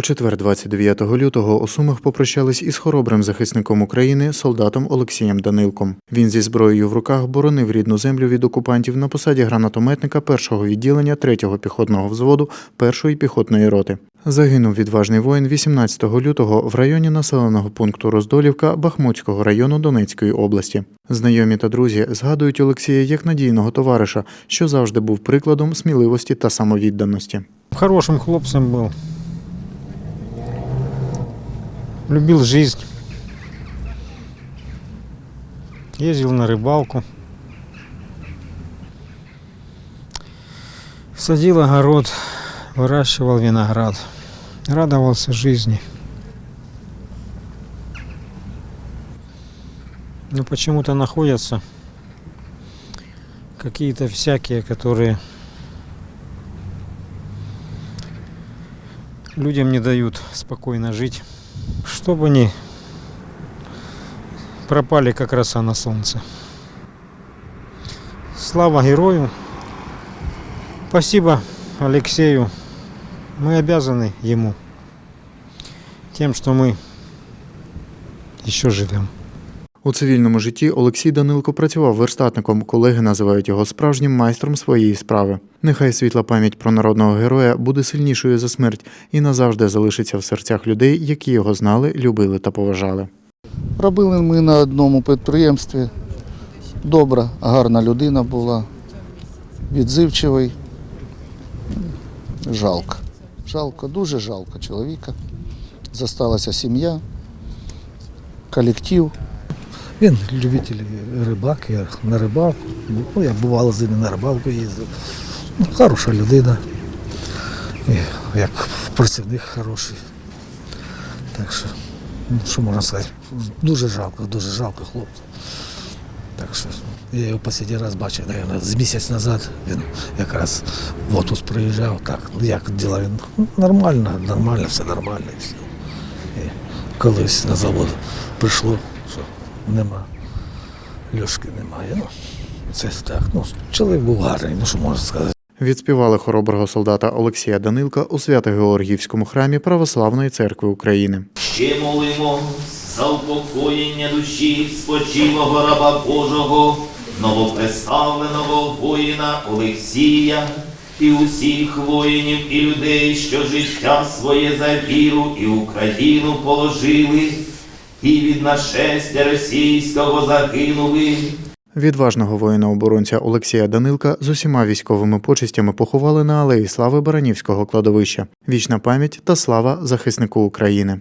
У четвер, 29 лютого, у Сумах попрощались із хоробрим захисником України, солдатом Олексієм Данилком. Він зі зброєю в руках боронив рідну землю від окупантів на посаді гранатометника першого відділення 3-го піхотного взводу першої піхотної роти. Загинув відважний воїн 18 лютого в районі населеного пункту Роздолівка Бахмутського району Донецької області. Знайомі та друзі згадують Олексія як надійного товариша, що завжди був прикладом сміливості та самовідданості. Хорошим хлопцем был. Любил жизнь. Ездил на рыбалку. Садил огород, выращивал виноград. Радовался жизни. Но почему-то находятся какие-то всякие, которые людям не дают спокойно жить, чтобы они пропали как роса на солнце. Слава герою. Спасибо Алексею. Мы обязаны ему тем, что мы еще живем. У цивільному житті Олексій Данилко працював верстатником. Колеги називають його справжнім майстром своєї справи. Нехай світла пам'ять про народного героя буде сильнішою за смерть і назавжди залишиться в серцях людей, які його знали, любили та поважали. Робили ми на одному підприємстві. Добра, гарна людина була, відзивчивий. Жалко. Жалко, дуже жалко чоловіка. Зосталася сім'я, колектив. Він любитель рибак, я на рибалку. Ну, я бувало з ним на рибалку їздив. Ну, хороша людина. І як працівник хороший. Так що, ну, що можна сказати, дуже жалко, дуже жалко хлопця. Так що я його останній раз бачив, наверное, з місяць назад він якраз в отпуск приїжджав. Так, як діла він ну, нормально, нормально, все нормально все. І колись на завод прийшло, нема. Льошки немає. Ну, це так. Ну, чоловік був гарний, ну що можна сказати. Відспівали хороброго солдата Олексія Данилка у Свято-Георгіївському храмі Православної церкви України. Ще молимо за упокоєння душі спочилого раба Божого, новоприставленого воїна Олексія і усіх воїнів і людей, що життя своє за віру і Україну положили, і від нашестя російського загинули. Відважного воїна-оборонця Олексія Данилка з усіма військовими почестями поховали на алеї слави Баранівського кладовища. Вічна пам'ять та слава захиснику України.